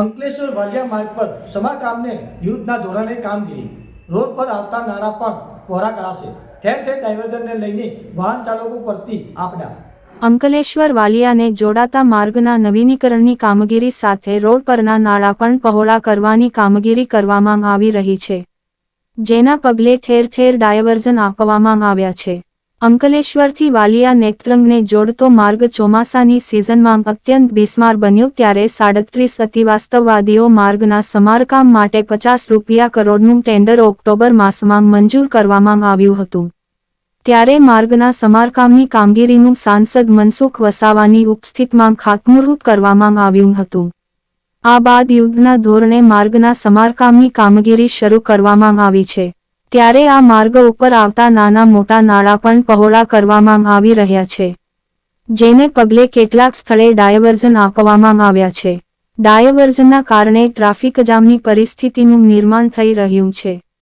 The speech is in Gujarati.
અંકલેશ્વર વાલિયા માર્ગ પર સમારકામને યુદ્ધના ધોરણે કામગીરી. રોડ પર આવતા નાણાં પણ પહોરા કરાશે. ઠેર ઠેર ડાયવર્ઝનને લઈને વાહન ચાલકો પરથી આપડા અંકલેશ્વર વાલિયાને જોડાતા માર્ગના નવીનીકરણની કામગીરી સાથે રોડ પરના નાળા પણ પહોળા કરવાની કામગીરી કરવામાં આવી રહી છે. જેના પગલે ઠેર ઠેર ડાયવર્ઝન આપવામાં આવ્યા છે. અંકલેશ્વરથી વાલિયા નેત્રંગને જોડતો માર્ગ ચોમાસાની સિઝનમાં અત્યંત બિસ્માર બન્યો ત્યારે સાડત્રીસ અતિવાસ્તવવાદીઓ માર્ગના સમારકામ માટે પચાસ રૂપિયા કરોડનું ટેન્ડર ઓક્ટોબર માસમાં મંજૂર કરવામાં આવ્યું હતું. ત્યારે માર્ગના સમારકામની કામગીરીનું સાંસદ મનસુખ વસાવાની ઉપસ્થિતમાં ખાતમુહૂર્ત કરવામાં આવ્યું હતું. આ બાદ યુદ્ધના ધોરણે માર્ગના સમારકામની કામગીરી શરૂ કરવામાં આવી છે. ત્યારે આ માર્ગ ઉપર આવતા નાના મોટા નાળા પણ પહોળા કરવામાં આવી રહ્યા છે. જેને પગલે કેટલાક સ્થળે ડાયવર્ઝન આપવામાં આવ્યા છે. ડાયવર્ઝનના કારણે ટ્રાફિક જામની પરિસ્થિતિનું નિર્માણ થઈ રહ્યું છે.